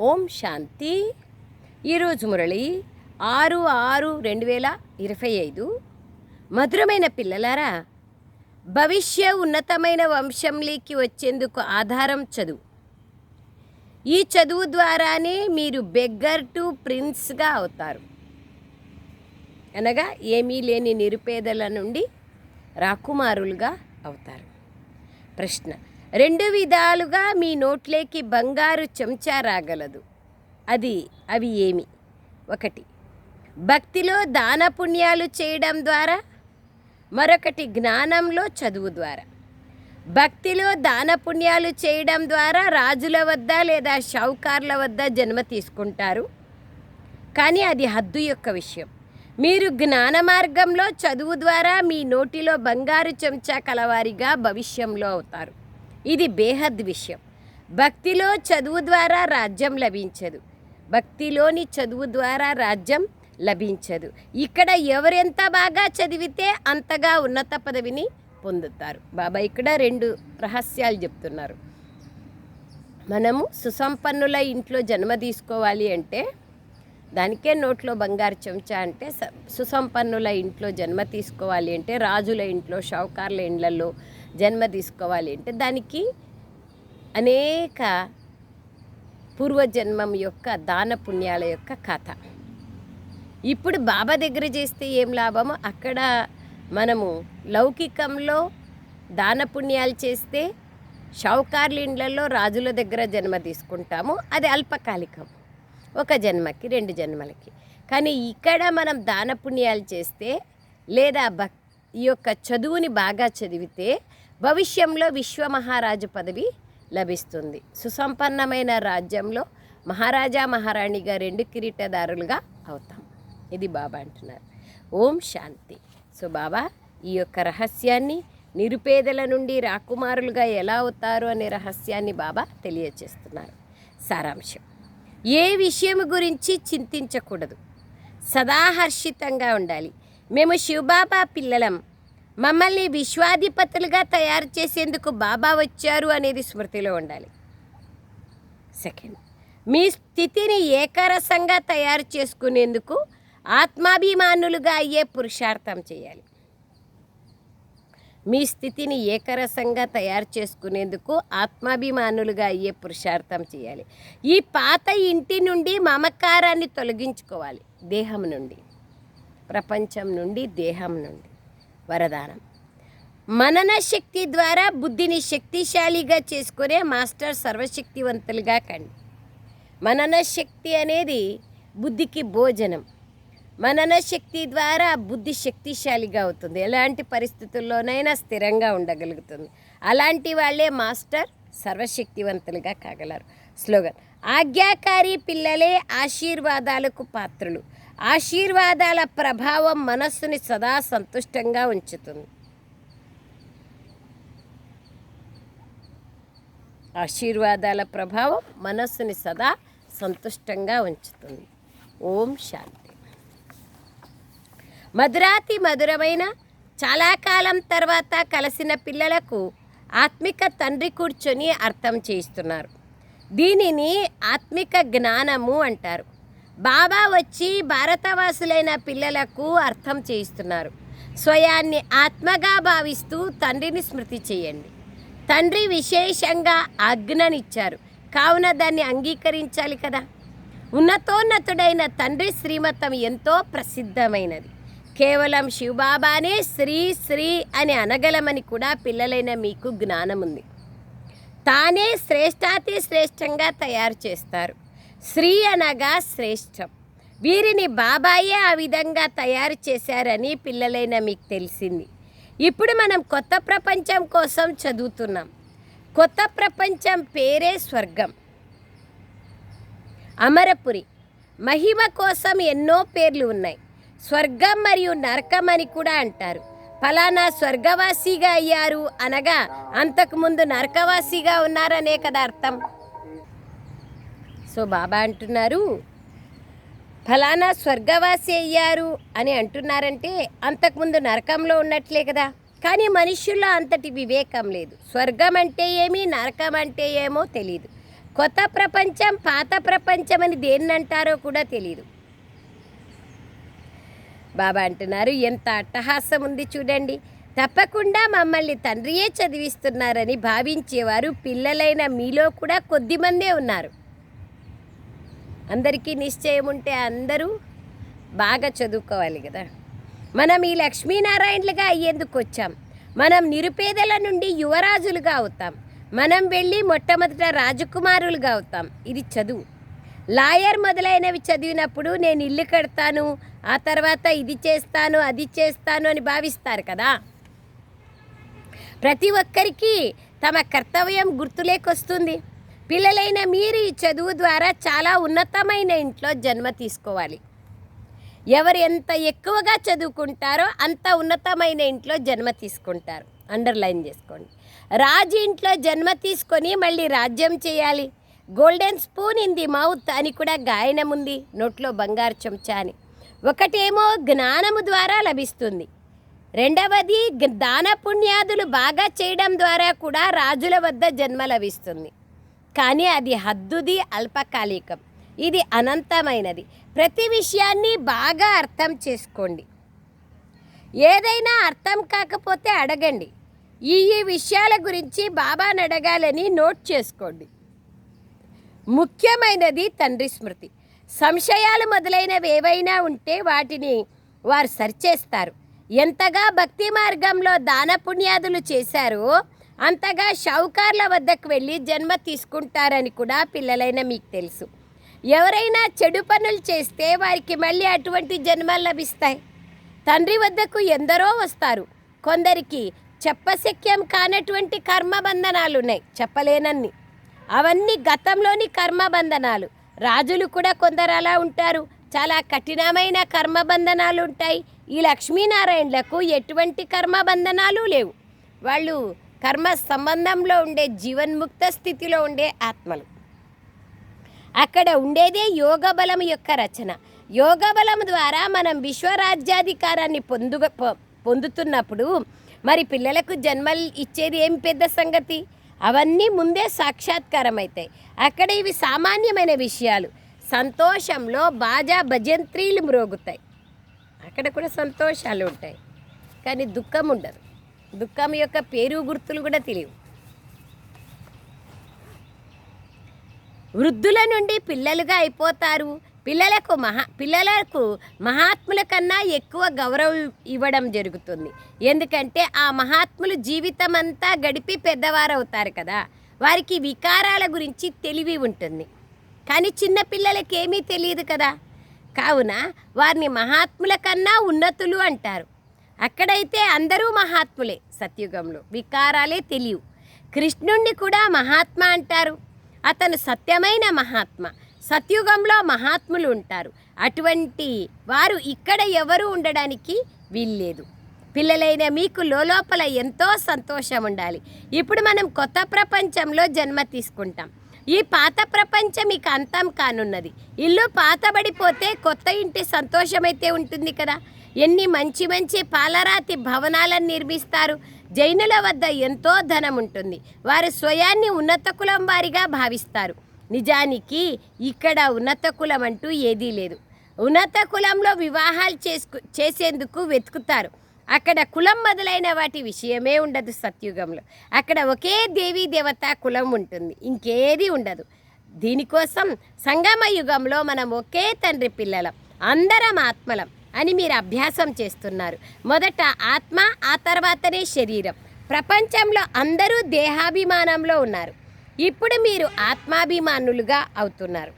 ఓం శాంతి. ఈరోజు మురళి ఆరు ఆరు రెండు వేల ఇరవై ఐదు. మధురమైన పిల్లలారా భవిష్య ఉన్నతమైన వంశంలోకి వచ్చేందుకు ఆధారం చదువు. ఈ చదువు ద్వారానే మీరు బెగ్గర్ టు ప్రిన్స్గా అవుతారు. అనగా ఏమీ లేని నిరుపేదల నుండి రాకుమారులుగా అవుతారు. ప్రశ్న రెండు విధాలుగా మీ నోట్లోకి బంగారు చెంచా రాగలదు. అది అవి ఏమి? ఒకటి భక్తిలో దాన పుణ్యాలు చేయడం ద్వారా. మరొకటి జ్ఞానంలో చదువు ద్వారా. భక్తిలో దాన పుణ్యాలు చేయడం ద్వారా రాజుల వద్ద లేదా షౌకార్ల వద్ద జన్మ తీసుకుంటారు. కానీ అది హద్దు యొక్క విషయం. మీరు జ్ఞాన మార్గంలో చదువు ద్వారా మీ నోటిలో బంగారు చెంచా కలవారిగా భవిష్యంలో అవుతారు. ఇది బేహద్ విషయం. భక్తిలో చదువు ద్వారా రాజ్యం లభించదు. భక్తిలోని చదువు ద్వారా రాజ్యం లభించదు. ఇక్కడ ఎవరెంత బాగా చదివితే అంతగా ఉన్నత పదవిని పొందుతారు. బాబా ఇక్కడ రెండు రహస్యాలు చెప్తున్నారు. మనము సుసంపన్నుల ఇంట్లో జన్మ తీసుకోవాలి అంటే దానికే నోట్లో బంగారు చెంచా అంటే స- సుసంపన్నుల ఇంట్లో జన్మ తీసుకోవాలి అంటే రాజుల ఇంట్లో షౌకార్ల ఇండ్లలో జన్మ తీసుకోవాలి అంటే దానికి అనేక పూర్వజన్మం యొక్క దాన పుణ్యాల యొక్క కథ. ఇప్పుడు బాబా దగ్గర చేస్తే ఏం లాభమో అక్కడ మనము లౌకికంలో దాన పుణ్యాలు చేస్తే షౌకార్ల ఇండ్లలో రాజుల దగ్గర జన్మ తీసుకుంటాము. అది అల్పకాలికం. ఒక జన్మకి రెండు జన్మలకి. కానీ ఇక్కడ మనం దాన పుణ్యాలు చేస్తే లేదా భక్ ఈ యొక్క చదువుని బాగా చదివితే భవిష్యంలో విశ్వమహారాజు పదవి లభిస్తుంది. సుసంపన్నమైన రాజ్యంలో మహారాజా మహారాణిగా రెండు కిరీటదారులుగా అవుతాం. ఇది బాబా అంటున్నారు. ఓం శాంతి. సో బాబా ఈ యొక్క రహస్యాన్ని నిరుపేదల నుండి రాకుమారులుగా ఎలా అవుతారు అనే రహస్యాన్ని బాబా తెలియచేస్తున్నారు. సారాంశం. ఏ విషయం గురించి చింతించకూడదు. సదాహర్షితంగా ఉండాలి. మేము శివబాబా పిల్లలం. మమ్మల్ని విశ్వాధిపతులుగా తయారు చేసేందుకు బాబా వచ్చారు అనేది స్మృతిలో ఉండాలి. సెకండ్ మీ స్థితిని ఏకరసంగా తయారు చేసుకునేందుకు ఆత్మాభిమానులుగా అయ్యే పురుషార్థం చేయాలి. మీ స్థితిని ఏకరసంగా తయారు చేసుకునేందుకు ఆత్మాభిమానులుగా అయ్యే పురుషార్థం చేయాలి. ఈ పాత ఇంటి నుండి మమకారాన్ని తొలగించుకోవాలి దేహం నుండి ప్రపంచం నుండి దేహం నుండి. వరదానం. మనన శక్తి ద్వారా బుద్ధిని శక్తిశాలిగా చేసుకునే మాస్టర్ సర్వశక్తివంతులుగా కండి. మనన శక్తి అనేది బుద్ధికి భోజనం. మనన శక్తి ద్వారా బుద్ధి శక్తిశాలిగా అవుతుంది. ఎలాంటి పరిస్థితుల్లోనైనా స్థిరంగా ఉండగలుగుతుంది. అలాంటి వాళ్ళే మాస్టర్ సర్వశక్తివంతులుగా కాగలరు. స్లోగన్. ఆజ్ఞాకారి పిల్లలే ఆశీర్వాదాలకు పాత్రులు. ఆశీర్వాదాల ప్రభావం మనస్సుని సదా సంతుష్టంగా ఉంచుతుంది. ఆశీర్వాదాల ప్రభావం మనస్సుని సదా సంతుష్టంగా ఉంచుతుంది. ఓం శాంతి. మధురాతి మధురమైన చాలా కాలం తర్వాత కలిసిన పిల్లలకు ఆత్మిక తండ్రి కూర్చొని అర్థం చేయిస్తున్నారు. దీనిని ఆత్మిక జ్ఞానము అంటారు. బాబా వచ్చి భారతవాసులైన పిల్లలకు అర్థం చేయిస్తున్నారు. స్వయాన్ని ఆత్మగా భావిస్తూ తండ్రిని స్మృతి చేయండి. తండ్రి విశేషంగా ఆజ్ఞనిచ్చారు. కావున దాన్ని అంగీకరించాలి కదా? ఉన్నతోన్నతుడైన తండ్రి శ్రీమతం ఎంతో ప్రసిద్ధమైనది. కేవలం శివబాబానే శ్రీ శ్రీ అని అనగలమని కూడా పిల్లలైన మీకు జ్ఞానం ఉంది తానే శ్రేష్టాతి శ్రేష్టంగా తయారు చేస్తారు. శ్రీ అనగా శ్రేష్టం. వీరిని బాబాయే ఆ విధంగా తయారు చేశారని పిల్లలైన మీకు తెలిసింది. ఇప్పుడు మనం కొత్త ప్రపంచం కోసం చదువుతున్నాం. కొత్త ప్రపంచం పేరే స్వర్గం. అమరపురి. మహిమ కోసం ఎన్నో పేర్లు ఉన్నాయి. స్వర్గం మరియు నరకం అని కూడా అంటారు. ఫలానా స్వర్గవాసిగా అయ్యారు అనగా అంతకుముందు నరకవాసిగా ఉన్నారనే కదా అర్థం. సో బాబా అంటున్నారు ఫలానా స్వర్గవాసి అయ్యారు అని అంటున్నారంటే అంతకుముందు నరకంలో ఉన్నట్లే కదా. కానీ మనుషుల్లో అంతటి వివేకం లేదు. స్వర్గం అంటే ఏమి నరకం అంటే ఏమో తెలియదు కొత్త ప్రపంచం పాత ప్రపంచం అని దేన్ని అంటారో కూడా తెలియదు బాబా అంటున్నారు ఎంత అట్టహాసం ఉంది చూడండి. తప్పకుండా మమ్మల్ని తండ్రియే చదివిస్తున్నారని భావించేవారు పిల్లలైన మీలో కూడా కొద్దిమందే ఉన్నారు. అందరికీ నిశ్చయం ఉంటే అందరూ బాగా చదువుకోవాలి కదా. మనం ఈ లక్ష్మీనారాయణలుగా అయ్యేందుకు వచ్చాం. మనం నిరుపేదల నుండి యువరాజులుగా అవుతాం. మనం వెళ్ళి మొట్టమొదట రాజకుమారులుగా అవుతాం. ఇది చదువు. లాయర్ మొదలైనవి చదివినప్పుడు నేను ఇల్లు కడతాను ఆ తర్వాత ఇది చేస్తాను అది చేస్తాను అని భావిస్తారు కదా. ప్రతి ఒక్కరికి తమ కర్తవ్యం గుర్తులేకొస్తుంది. పిల్లలైన మీరు ఈ చదువు ద్వారా చాలా ఉన్నతమైన ఇంట్లో జన్మ తీసుకోవాలి. ఎవరు ఎంత ఎక్కువగా చదువుకుంటారో అంత ఉన్నతమైన ఇంట్లో జన్మ తీసుకుంటారు. అండర్లైన్ చేసుకోండి. రాజు ఇంట్లో జన్మ తీసుకొని మళ్ళీ రాజ్యం చేయాలి. Golden spoon in the mouth అని కూడా గాయనం ఉంది. నోట్లో బంగారు చెంచా అని. ఒకటేమో జ్ఞానము ద్వారా లభిస్తుంది. రెండవది దాన పుణ్యాదులు బాగా చేయడం ద్వారా కూడా రాజుల వద్ద జన్మ లభిస్తుంది. కానీ అది హద్దుది అల్పకాలికం. ఇది అనంతమైనది. ప్రతి విషయాన్ని బాగా అర్థం చేసుకోండి. ఏదైనా అర్థం కాకపోతే అడగండి. ఈ ఈ విషయాల గురించి బాబాను అడగాలని నోట్ చేసుకోండి. ముఖ్యమైనది తండ్రి స్మృతి. సంశయాలు మొదలైనవి ఏవైనా ఉంటే వాటిని వారు సరిచేస్తారు. ఎంతగా భక్తి మార్గంలో దాన పుణ్యాదులు చేశారో అంతగా షౌకార్ల వద్దకు వెళ్ళి జన్మ తీసుకుంటారని కూడా పిల్లలైన మీకు తెలుసు. ఎవరైనా చెడు పనులు చేస్తే వారికి మళ్ళీ అటువంటి జన్మలు లభిస్తాయి. తండ్రి వద్దకు ఎందరో వస్తారు. కొందరికి చెప్పశక్యం కానటువంటి కర్మబంధనాలు ఉన్నాయి చెప్పలేనన్ని. అవన్నీ గతంలోని కర్మబంధనాలు రాజులు కూడా కొందరు అలా ఉంటారు. చాలా కఠినమైన కర్మబంధనాలు ఉంటాయి. ఈ లక్ష్మీనారాయణలకు ఎటువంటి కర్మబంధనాలు లేవు. వాళ్ళు కర్మ సంబంధంలో ఉండే జీవన్ముక్త స్థితిలో ఉండే ఆత్మలు. అక్కడ ఉండేదే యోగ బలం యొక్క రచన. యోగ బలం ద్వారా మనం విశ్వరాజ్యాధికారాన్ని పొందు పొ- పొందుతున్నప్పుడు మరి పిల్లలకు జన్మలు ఇచ్చేది ఏం పెద్ద సంగతి? అవన్నీ ముందే సాక్షాత్కారం అవుతాయి అక్కడ ఇవి సామాన్యమైన విషయాలు. సంతోషంలో బాజా భజంత్రీలు మ్రోగుతాయి. అక్కడ కూడా సంతోషాలు ఉంటాయి. కానీ దుఃఖం ఉండదు. దుఃఖం యొక్క పేరు గుర్తులు కూడా తెలియవు. వృద్ధుల నుండి పిల్లలుగా అయిపోతారు. పిల్లలకు మహా పిల్లలకు మహాత్ముల కన్నా ఎక్కువ గౌరవం ఇవ్వడం జరుగుతుంది. ఎందుకంటే ఆ మహాత్ములు జీవితం అంతా గడిపి పెద్దవారు అవుతారు కదా. వారికి వికారాల గురించి తెలివి ఉంటుంది. కానీ చిన్న పిల్లలకి ఏమీ తెలియదు కదా. కావున వారిని మహాత్ముల కన్నా ఉన్నతులు అంటారు. అక్కడైతే అందరూ మహాత్ములే. సత్యుగంలో. వికారాలే తెలియవు. కృష్ణుణ్ణి కూడా మహాత్మ అంటారు. అతను సత్యమైన మహాత్మ. సత్యుగంలో మహాత్ములు ఉంటారు. అటువంటి వారు ఇక్కడ ఎవరు ఉండడానికి వీల్లేదు. పిల్లలైన మీకు లోపల ఎంతో సంతోషం ఉండాలి. ఇప్పుడు మనం కొత్త ప్రపంచంలో జన్మ తీసుకుంటాం. ఈ పాత ప్రపంచం ఇక అంతం కానున్నది. ఇల్లు పాతబడిపోతే కొత్త ఇంటి సంతోషమైతే ఉంటుంది కదా. ఎన్ని మంచి మంచి పాలరాతి భవనాలను నిర్మిస్తారు. జైనుల వద్ద ఎంతో ధనం ఉంటుంది వారు స్వయాన్ని ఉన్నత కులం వారిగా భావిస్తారు. నిజానికి ఇక్కడ ఉన్నత కులం అంటూ ఏదీ లేదు. ఉన్నత కులంలో వివాహాలు చేసుకు చేసేందుకు వెతుకుతారు. అక్కడ కులం మొదలైన వాటి విషయమే ఉండదు సత్యుగంలో. అక్కడ ఒకే దేవీ దేవత కులం ఉంటుంది. ఇంకేది ఉండదు. దీనికోసం సంగమ యుగంలో మనం ఒకే తండ్రి పిల్లలం. అందరం ఆత్మలం. అని మీరు అభ్యాసం చేస్తున్నారు. మొదట ఆత్మ ఆ తర్వాతనే శరీరం. ప్రపంచంలో అందరూ దేహాభిమానంలో ఉన్నారు. ఇప్పుడు మీరు ఆత్మాభిమానులుగా అవుతున్నారు.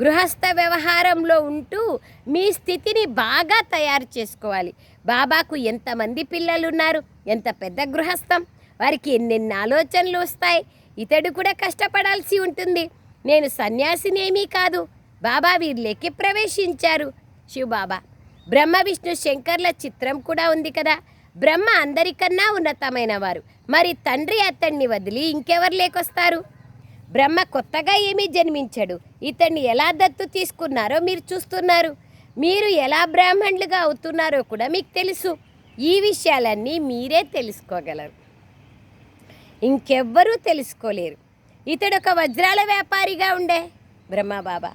గృహస్థ వ్యవహారంలో ఉంటూ మీ స్థితిని బాగా తయారు చేసుకోవాలి. బాబాకు ఎంతమంది పిల్లలు ఉన్నారు ఎంత పెద్ద గృహస్థం? వారికి ఎన్నెన్ని ఆలోచనలు వస్తాయి? ఇతడు కూడా కష్టపడాల్సి ఉంటుంది. నేను సన్యాసినేమీ కాదు. బాబా వీరిలోకి ప్రవేశించారు. శివబాబా బ్రహ్మ విష్ణు శంకర్ల చిత్రం కూడా ఉంది కదా. బ్రహ్మ అందరికన్నా ఉన్నతమైన వారు. మరి తండ్రి అతన్ని వదిలి ఇంకెవరు లేకొస్తారు? బ్రహ్మ కొత్తగా ఏమీ జన్మించడు. ఇతన్ని ఎలా దత్తు తీసుకున్నారో మీరు చూస్తున్నారు. మీరు ఎలా బ్రాహ్మణులుగా అవుతున్నారో కూడా మీకు తెలుసు. ఈ విషయాలన్నీ మీరే తెలుసుకోగలరు. ఇంకెవ్వరూ తెలుసుకోలేరు. ఇతడు ఒక వజ్రాల వ్యాపారిగా ఉండే బ్రహ్మబాబా.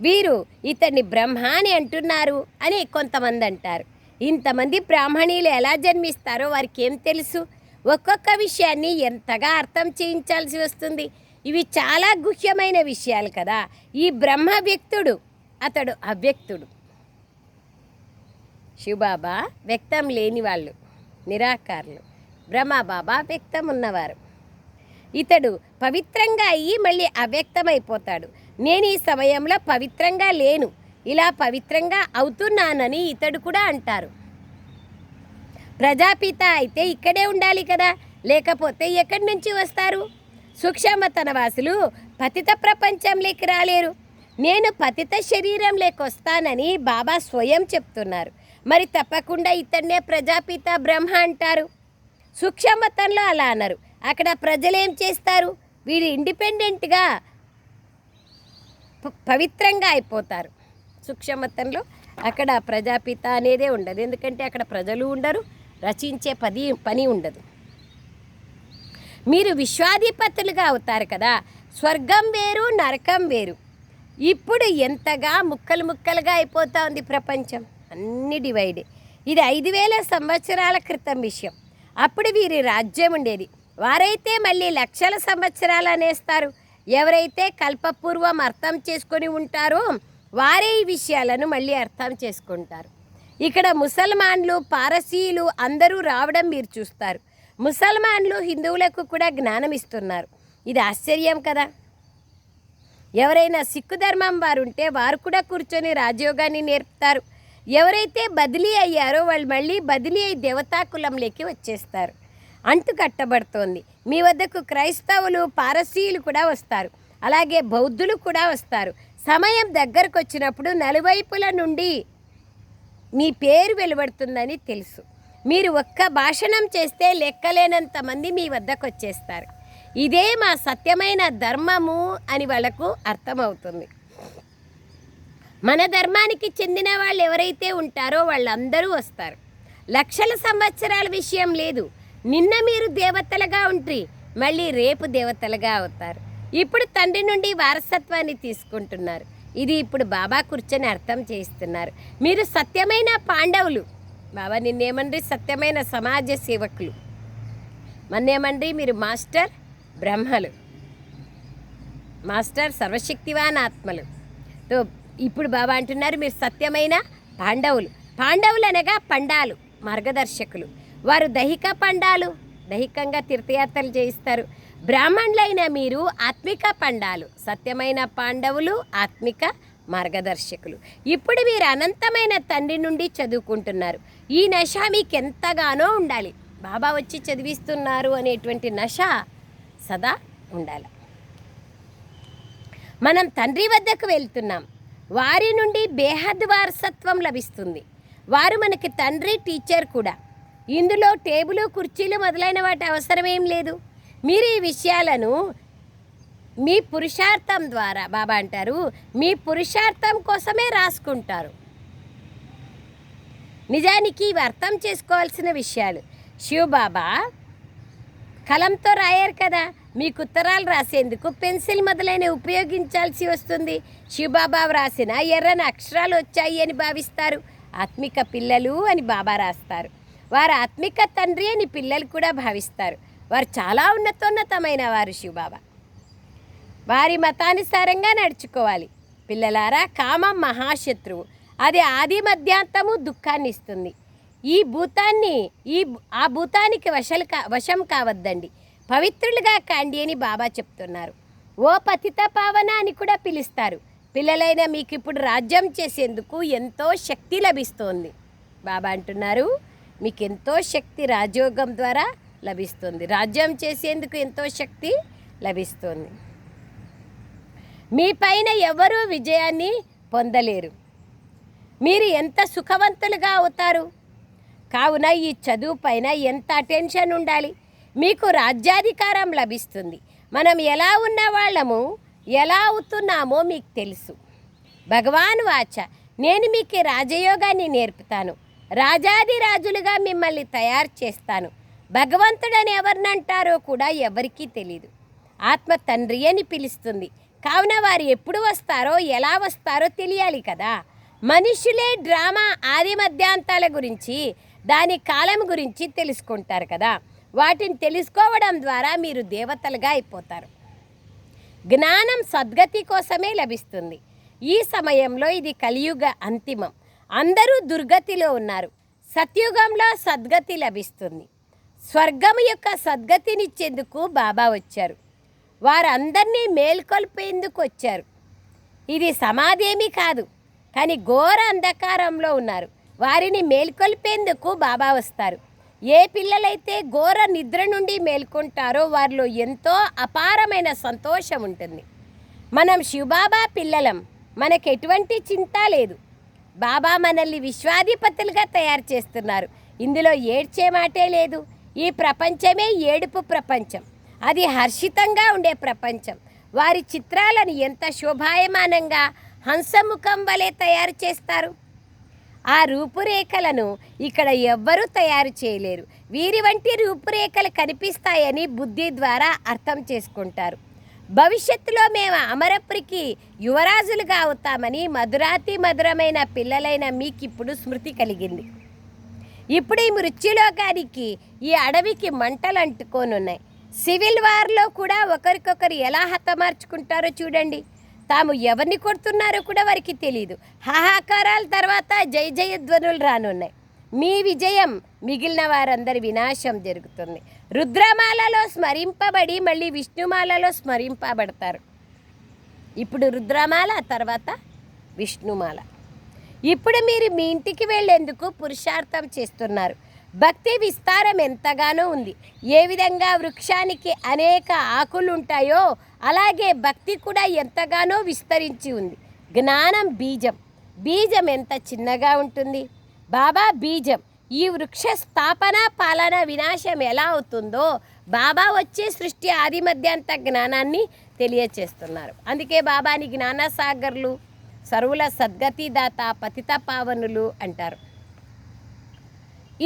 వీరు ఇతన్ని బ్రహ్మ అని అంటున్నారు అని కొంతమంది అంటారు. ఇంతమంది బ్రాహ్మణీలు ఎలా జన్మిస్తారో వారికి ఏం తెలుసు? ఒక్కొక్క విషయాన్ని ఎంతగా అర్థం చేయించాల్సి వస్తుంది? ఇవి చాలా గుహ్యమైన విషయాలు కదా. ఈ బ్రహ్మ వ్యక్తుడు అతడు అవ్యక్తుడు. శివబాబా వ్యక్తం లేని వాళ్ళు నిరాకారులు. బ్రహ్మబాబా వ్యక్తం ఉన్నవారు ఇతడు పవిత్రంగా అయ్యి మళ్ళీ అవ్యక్తమైపోతాడు. నేను ఈ సమయంలో పవిత్రంగా లేను. ఇలా పవిత్రంగా అవుతున్నానని ఇతడు కూడా అంటారు. ప్రజాపిత అయితే ఇక్కడే ఉండాలి కదా. లేకపోతే ఎక్కడి నుంచి వస్తారు? సూక్ష్మతన వాసులు పతిత ప్రపంచంలోకి రాలేరు. నేను పతిత శరీరంలోకి వస్తానని బాబా స్వయం చెప్తున్నారు. మరి తప్పకుండా ఇతన్నే ప్రజాపిత బ్రహ్మ అంటారు. సూక్ష్మతంలో అలా అన్నారు అక్కడ ప్రజలేం చేస్తారు? వీడు ఇండిపెండెంట్గా పవిత్రంగా అయిపోతారు. సూక్ష్మతంలో అక్కడ ప్రజాపిత అనేదే ఉండదు. ఎందుకంటే అక్కడ ప్రజలు ఉండరు రచించే పది పని ఉండదు. మీరు విశ్వాధిపతులుగా అవుతారు కదా. స్వర్గం వేరు నరకం వేరు. ఇప్పుడు ఎంతగా ముక్కలు ముక్కలుగా అయిపోతా ఉంది ప్రపంచం? అన్ని డివైడ్. ఇది ఐదు వేల సంవత్సరాల క్రితం విషయం. అప్పుడు వీరి రాజ్యం ఉండేది. వారైతే మళ్ళీ లక్షల సంవత్సరాలు అనేస్తారు. ఎవరైతే కల్పపూర్వం అర్థం చేసుకొని ఉంటారో వారే ఈ విషయాలను మళ్ళీ అర్థం చేసుకుంటారు. ఇక్కడ ముసల్మాన్లు పారసీలు అందరూ రావడం మీరు చూస్తారు. ముసల్మాన్లు హిందువులకు కూడా జ్ఞానం ఇస్తున్నారు. ఇది ఆశ్చర్యం కదా. ఎవరైనా సిక్కు ధర్మం వారు ఉంటే వారు కూడా కూర్చొని రాజయోగాన్ని నేర్పుతారు. ఎవరైతే బదిలీ అయ్యారో వాళ్ళు మళ్ళీ బదిలీ అయి దేవతాకులంలోకి వచ్చేస్తారు. అంటు కట్టబడుతోంది మీ వద్దకు క్రైస్తవులు పారసీయులు కూడా వస్తారు. అలాగే బౌద్ధులు కూడా వస్తారు. సమయం దగ్గరకు వచ్చినప్పుడు నలువైపుల నుండి మీ పేరు వెలువడుతుందని తెలుసు. మీరు ఒక్క భాషణం చేస్తే లెక్కలేనంత మంది మీ వద్దకు వచ్చేస్తారు ఇదే మా సత్యమైన ధర్మము అని వాళ్ళకు అర్థమవుతుంది. మన ధర్మానికి చెందిన వాళ్ళు ఎవరైతే ఉంటారో వాళ్ళందరూ వస్తారు. లక్షల సంవత్సరాల విషయం లేదు. నిన్న మీరు దేవతలుగా ఉంట్రి మళ్ళీ రేపు దేవతలుగా అవుతారు. ఇప్పుడు తండ్రి నుండి వారసత్వాన్ని తీసుకుంటున్నారు. ఇది ఇప్పుడు బాబా కూర్చొని అర్థం చేస్తున్నారు మీరు సత్యమైన పాండవులు. బాబా నిన్నేమండ్రి సత్యమైన సమాజ సేవకులు. మన్నేమండ్రి మీరు మాస్టర్ బ్రహ్మలు. మాస్టర్ సర్వశక్తివాన్ ఆత్మలు. తో ఇప్పుడు బాబా అంటున్నారు మీరు సత్యమైన పాండవులు. పాండవులు అనగా పండాలు మార్గదర్శకులు. వారు దైహిక పండాలు దైహికంగా తీర్థయాత్రలు చేయిస్తారు. బ్రాహ్మణులైన మీరు ఆత్మిక పండాలు సత్యమైన పాండవులు ఆత్మిక మార్గదర్శకులు. ఇప్పుడు మీరు అనంతమైన తండ్రి నుండి చదువుకుంటున్నారు. ఈ నశ మీకు ఎంతగానో ఉండాలి. బాబా వచ్చి చదివిస్తున్నారు అనేటువంటి నశ సదా ఉండాలి. మనం తండ్రి వద్దకు వెళ్తున్నాం. వారి నుండి బేహద్ వారసత్వం లభిస్తుంది. వారు మనకి తండ్రి టీచర్ కూడా. ఇందులో టేబుల్ కుర్చీలు మొదలైన వాటి అవసరమేం లేదు. మీరు ఈ విషయాలను మీ పురుషార్థం ద్వారా బాబా అంటారు మీ పురుషార్థం కోసమే రాసుకుంటారు. నిజానికి ఇవి అర్థం చేసుకోవాల్సిన విషయాలు. శివబాబా కలంతో రాయారు కదా మీకు ఉత్తరాలు రాసేందుకు పెన్సిల్ మొదలైన ఉపయోగించాల్సి వస్తుంది. శివబాబా వ్రాసిన ఎర్రని అక్షరాలు వచ్చాయి అని భావిస్తారు. ఆత్మిక పిల్లలు అని బాబా రాస్తారు. వారు ఆత్మిక తండ్రి అని పిల్లలు కూడా భావిస్తారు. వారు చాలా ఉన్నతోన్నతమైన వారు శివబాబా. వారి మతానుసారంగా నడుచుకోవాలి. పిల్లలారా కామం మహాశత్రువు. అది ఆది మధ్యాంతము దుఃఖాన్ని ఇస్తుంది ఈ భూతాన్ని ఈ ఆ భూతానికి వశలు కా వశం కావద్దండి. పవిత్రులుగా కాండి అని బాబా చెప్తున్నారు. ఓ పతిత పావన అని కూడా పిలుస్తారు. పిల్లలైన మీకు ఇప్పుడు రాజ్యం చేసేందుకు ఎంతో శక్తి లభిస్తోంది. బాబా అంటున్నారు మీకు ఎంతో శక్తి రాజయోగం ద్వారా లభిస్తుంది. రాజ్యం చేసేందుకు ఎంతో శక్తి లభిస్తుంది. మీ పైన ఎవరూ విజయాన్ని పొందలేరు. మీరు ఎంత సుఖవంతులుగా అవుతారు? కావున ఈ చదువు పైన ఎంత అటెన్షన్ ఉండాలి? మీకు రాజ్యాధికారం లభిస్తుంది. మనం ఎలా ఉన్న వాళ్ళము ఎలా అవుతున్నామో మీకు తెలుసు. భగవాన్ వాచ నేను మీకు రాజయోగాన్ని నేర్పుతాను. రాజాది రాజులుగా మిమ్మల్ని తయారు చేస్తాను. భగవంతుడని ఎవరినంటారో కూడా ఎవరికీ తెలియదు ఆత్మ తండ్రి అని పిలుస్తుంది. కావున వారు ఎప్పుడు వస్తారో ఎలా వస్తారో తెలియాలి కదా. మనుషులే డ్రామా ఆది మధ్యాంతాల గురించి దాని కాలం గురించి తెలుసుకుంటారు కదా. వాటిని తెలుసుకోవడం ద్వారా మీరు దేవతలుగా అయిపోతారు. జ్ఞానం సద్గతి కోసమే లభిస్తుంది. ఈ సమయంలో ఇది కలియుగ అంతిమం. అందరూ దుర్గతిలో ఉన్నారు. సత్యుగంలో సద్గతి లభిస్తుంది. స్వర్గము యొక్క సద్గతినిచ్చేందుకు బాబా వచ్చారు. వారందరినీ మేల్కొల్పేందుకు వచ్చారు. ఇది సమాధేమీ కాదు కానీ ఘోర అంధకారంలో ఉన్నారు. వారిని మేల్కొల్పేందుకు బాబా వస్తారు. ఏ పిల్లలైతే ఘోర నిద్ర నుండి మేల్కొంటారో వారిలో ఎంతో అపారమైన సంతోషం ఉంటుంది. మనం శివబాబా పిల్లలం మనకు ఎటువంటి చింత లేదు. బాబా మనల్ని విశ్వాధిపతులుగా తయారు చేస్తున్నారు. ఇందులో ఏడ్చే మాటే లేదు. ఈ ప్రపంచమే ఏడుపు ప్రపంచం. అది హర్షితంగా ఉండే ప్రపంచం. వారి చిత్రాలను ఎంత శోభాయమానంగా హంసముఖం వలె తయారు చేస్తారు. ఆ రూపురేఖలను ఇక్కడ ఎవ్వరూ తయారు చేయలేరు. వీరి వంటి రూపురేఖలు కనిపిస్తాయని బుద్ధి ద్వారా అర్థం చేసుకుంటారు. భవిష్యత్తులో మేము అమరపురికి యువరాజులుగా అవుతామని మధురాతి మధురమైన పిల్లలైన మీకు ఇప్పుడు స్మృతి కలిగింది. ఇప్పుడు ఈ మృత్యులోకానికి ఈ అడవికి మంటలు అంటుకోనున్నాయి సివిల్ వార్లో కూడా ఒకరికొకరు ఎలా హతమార్చుకుంటారో చూడండి. తాము ఎవరిని కొడుతున్నారో కూడా వారికి తెలియదు హాహాకారాల తర్వాత జయ జయ ధ్వనులు రానున్నాయి. మీ విజయం మిగిలిన వారందరి వినాశం జరుగుతుంది. రుద్రమాలలో స్మరింపబడి మళ్ళీ విష్ణుమాలలో స్మరింపబడతారు. ఇప్పుడు రుద్రమాల తర్వాత విష్ణుమాల. ఇప్పుడు మీరు మీ ఇంటికి వెళ్ళేందుకు పురుషార్థం చేస్తున్నారు. భక్తి విస్తారం ఎంతగానో ఉంది. ఏ విధంగా వృక్షానికి అనేక ఆకులు ఉంటాయో అలాగే భక్తి కూడా ఎంతగానో విస్తరించి ఉంది. జ్ఞానం బీజం. బీజం ఎంత చిన్నగా ఉంటుంది? బాబా బీజం. ఈ వృక్ష స్థాపన పాలన వినాశం ఎలా అవుతుందో బాబా వచ్చే సృష్టి ఆది మధ్యాంత జ్ఞానాన్ని తెలియచేస్తున్నారు. అందుకే బాబాని జ్ఞానసాగర్లు సర్వుల సద్గతిదాత పతిత పావనులు అంటారు.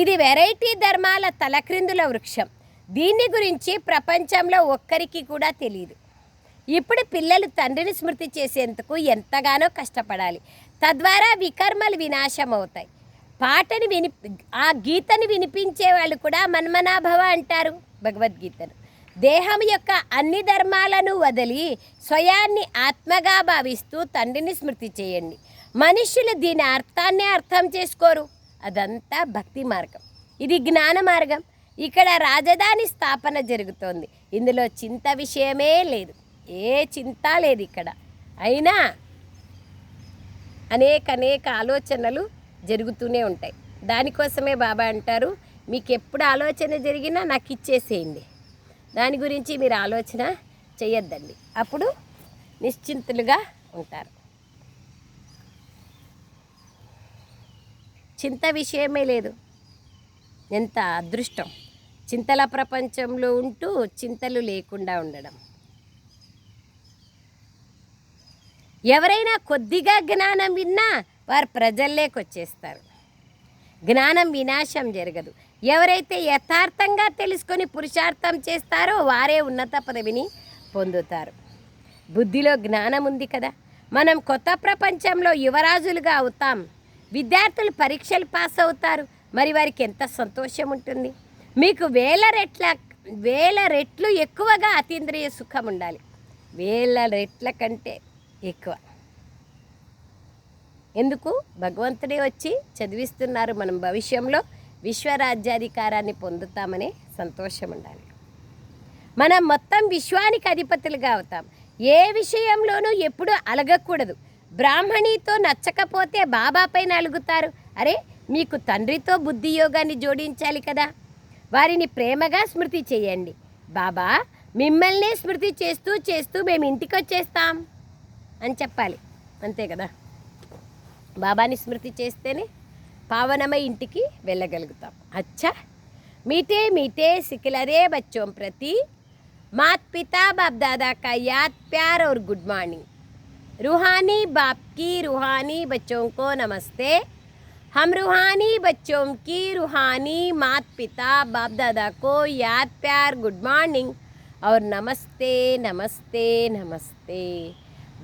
ఇది వెరైటీ ధర్మాల తలక్రిందుల వృక్షం. దీన్ని గురించి ప్రపంచంలో ఒక్కరికి కూడా తెలియదు ఇప్పుడు పిల్లలు తండ్రిని స్మృతి చేసేందుకు ఎంతగానో కష్టపడాలి. తద్వారా వికర్మలు వినాశం అవుతాయి పాటని విని ఆ గీతని వినిపించే వాళ్ళు కూడా మన్మనాభవ అంటారు భగవద్గీతను. దేహం యొక్క అన్ని ధర్మాలను వదిలి స్వయాన్ని ఆత్మగా భావిస్తూ తండ్రిని స్మృతి చేయండి. మనుష్యులు దీని అర్థాన్ని అర్థం చేసుకోరు. అదంతా భక్తి మార్గం. ఇది జ్ఞాన మార్గం. ఇక్కడ రాజధాని స్థాపన జరుగుతోంది. ఇందులో చింత విషయమే లేదు. ఏ చింత లేదు ఇక్కడ. అయినా అనేక అనేక ఆలోచనలు జరుగుతూనే ఉంటాయి. దానికోసమే బాబా అంటారు మీకు ఎప్పుడు ఆలోచన జరిగినా నాకు ఇచ్చేసేయండి. దాని గురించి మీరు ఆలోచన చేయొద్దండి అప్పుడు నిశ్చింతులుగా ఉంటారు. చింత విషయమే లేదు. ఎంత అదృష్టం. చింతల ప్రపంచంలో ఉంటూ చింతలు లేకుండా ఉండడం. ఎవరైనా కొద్దిగా జ్ఞానం విన్నా వారు ప్రజల్లోకి వచ్చేస్తారు. జ్ఞానం వినాశం జరగదు. ఎవరైతే యథార్థంగా తెలుసుకొని పురుషార్థం చేస్తారో వారే ఉన్నత పదవిని పొందుతారు. బుద్ధిలో జ్ఞానం ఉంది కదా. మనం కొత్త ప్రపంచంలో యువరాజులుగా అవుతాం. విద్యార్థులు పరీక్షలు పాస్ అవుతారు. మరి వారికి ఎంత సంతోషం ఉంటుంది. మీకు వేల రెట్ల వేల రెట్లు ఎక్కువగా అతీంద్రియ సుఖం ఉండాలి. వేల రెట్ల కంటే ఎక్కువ. ఎందుకు? భగవంతుడే వచ్చి చదివిస్తున్నారు మనం భవిష్యంలో. విశ్వరాజ్యాధికారాన్ని పొందుతామనే సంతోషం ఉండాలి. మనం మొత్తం విశ్వానికి అధిపతులుగా అవుతాం. ఏ విషయంలోనూ ఎప్పుడూ అలగకూడదు. బ్రాహ్మణితో నచ్చకపోతే బాబాపైన అలుగుతారు. అరే మీకు తండ్రితో బుద్ధి యోగాన్ని జోడించాలి కదా. వారిని ప్రేమగా స్మృతి చేయండి. బాబా మిమ్మల్నే స్మృతి చేస్తూ చేస్తూ మేము ఇంటికి వచ్చేస్తాం అని చెప్పాలి. అంతే కదా? బాబాని స్మృతి చేస్తేనే పావనమై ఇంటికి వెళ్ళగలుగుతాం అచ్చా మీటే మీటే సికిలరే బచ్చోం ప్రతి मात पिता बाप दादा का याद प्यार और गुड मॉर्निंग रूहानी बाप की रूहानी बच्चों को नमस्ते हम रूहानी बच्चों की रूहानी मात पिता बाप दादा को याद प्यार गुड मॉर्निंग और నమస్తే నమస్తే నమస్తే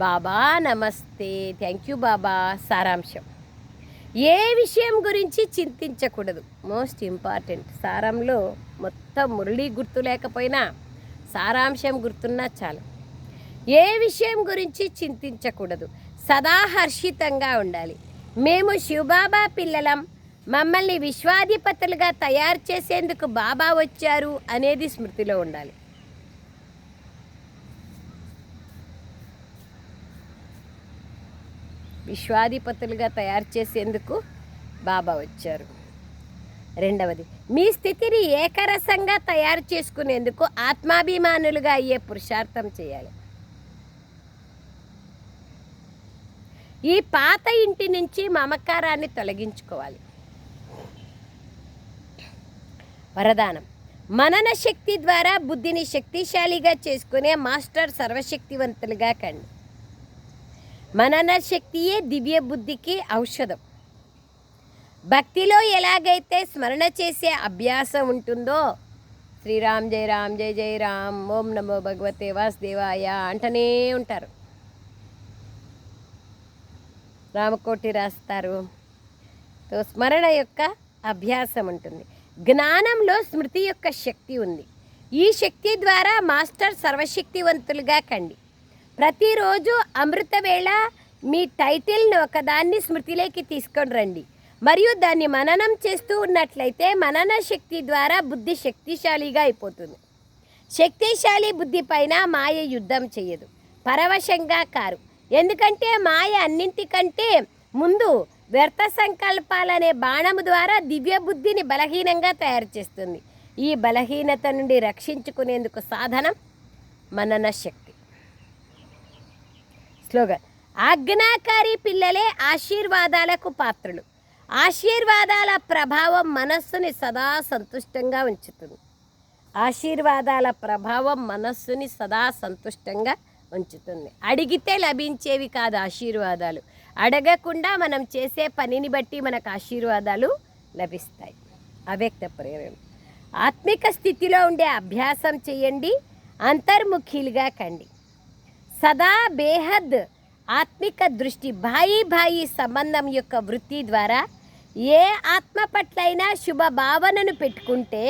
బాబా నమస్తే. థ్యాంక్ యూ బాబా. సారాంశం. ఏ విషయం గురించి చింతించకూడదు. మోస్ట్ ఇంపార్టెంట్ సారంలో మొత్తం మురళి గుర్తు లేకపోయినా సారాంశం గుర్తున్నా చాలు. ఏ విషయం గురించి చింతించకూడదు. సదా హర్షితంగా ఉండాలి. మేము శివబాబా పిల్లలం. మమ్మల్ని విశ్వాధిపతులుగా తయారు చేసేందుకు బాబా వచ్చారు అనేది స్మృతిలో ఉండాలి. విశ్వాధిపతులుగా తయారు చేసేందుకు బాబా వచ్చారు. రెండవది మీ స్థితిని ఏకరసంగా తయారు చేసుకునేందుకు ఆత్మాభిమానులుగా అయ్యే పురుషార్థం చేయాలి. ఈ పాత ఇంటి నుంచి మమకారాన్ని తొలగించుకోవాలి. వరదానం మనన శక్తి ద్వారా బుద్ధిని శక్తిశాలిగా చేసుకునే మాస్టర్ సర్వశక్తివంతులుగా కండి. మనన శక్తియే దివ్య బుద్ధికి ఔషధం. భక్తిలో ఎలాగైతే స్మరణ చేసే అభ్యాసం ఉంటుందో శ్రీరామ్ జయ రామ్ జయ జయ రామ్ ఓం నమో భగవతే వాసుదేవాయ అంటనే ఉంటారు. రామకోటి రాస్తారు. సో స్మరణ యొక్క అభ్యాసం ఉంటుంది. జ్ఞానంలో స్మృతి యొక్క శక్తి ఉంది. ఈ శక్తి ద్వారా మాస్టర్ సర్వశక్తివంతులుగా కండి. ప్రతిరోజు అమృత వేళ మీ టైటిల్ని ఒకదాన్ని స్మృతిలోకి తీసుకొని రండి. మరియు దాన్ని మననం చేస్తూ ఉన్నట్లయితే మనన శక్తి ద్వారా బుద్ధి శక్తిశాలిగా అయిపోతుంది. శక్తిశాలి బుద్ధి పైన మాయ యుద్ధం చేయదు. పరవశంగా కారు. ఎందుకంటే మాయ అన్నింటికంటే ముందు వ్యర్థ సంకల్పాలనే బాణము ద్వారా దివ్య బుద్ధిని బలహీనంగా తయారు చేస్తుంది. ఈ బలహీనత నుండి రక్షించుకునేందుకు సాధనం మనన శక్తి. స్లోగన్. ఆజ్ఞాకారి పిల్లలే ఆశీర్వాదాలకు పాత్రలు. ఆశీర్వాదాల ప్రభావం మనస్సుని సదా సంతుష్టంగా ఉంచుతుంది. ఆశీర్వాదాల ప్రభావం మనస్సుని సదా సంతుష్టంగా ఉంచుతుంది. అడిగితే లభించేవి కాదు ఆశీర్వాదాలు. అడగకుండా మనం చేసే పనిని బట్టి మనకు ఆశీర్వాదాలు లభిస్తాయి. అవ్యక్త ప్రేరణ ఆత్మిక స్థితిలో ఉండే అభ్యాసం చేయండి అంతర్ముఖీలుగా కండి. సదా బేహద్ ఆత్మిక దృష్టి భాయి భాయి సంబంధం యొక్క వృత్తి ద్వారా ఏ ఆత్మ పట్లైనా శుభ భావనను పెట్టుకుంటే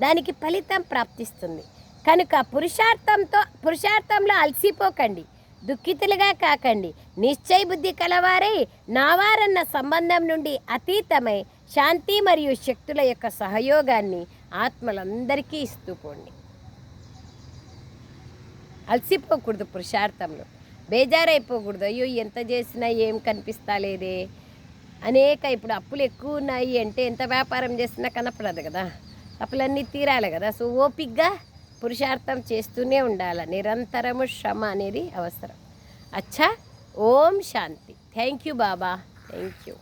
దానికి ఫలితం ప్రాప్తిస్తుంది. కనుక పురుషార్థంతో పురుషార్థంలో అలసిపోకండి. దుఃఖితులుగా కాకండి. నిశ్చయ బుద్ధి కలవారై నావారన్న సంబంధం నుండి అతీతమై శాంతి మరియు శక్తుల యొక్క సహయోగాన్ని ఆత్మలందరికీ ఇస్తూ పోండి. అలసిపోకూడదు పురుషార్థంలో. బేజారైపోకూడదు. అయ్యో ఎంత చేసినా ఏం కనిపిస్తలేదే? అనేక ఇప్పుడు అప్పులు ఎక్కువ ఉన్నాయి అంటే ఎంత వ్యాపారం చేసినా కనపడదు కదా. అప్పులన్నీ తీరాలి కదా. సో ఓపిగ్గా పురుషార్థం చేస్తూనే ఉండాలి. నిరంతరము శ్రమ అనేది అవసరం. అచ్చా ఓం శాంతి. Thank you Baba. Thank you.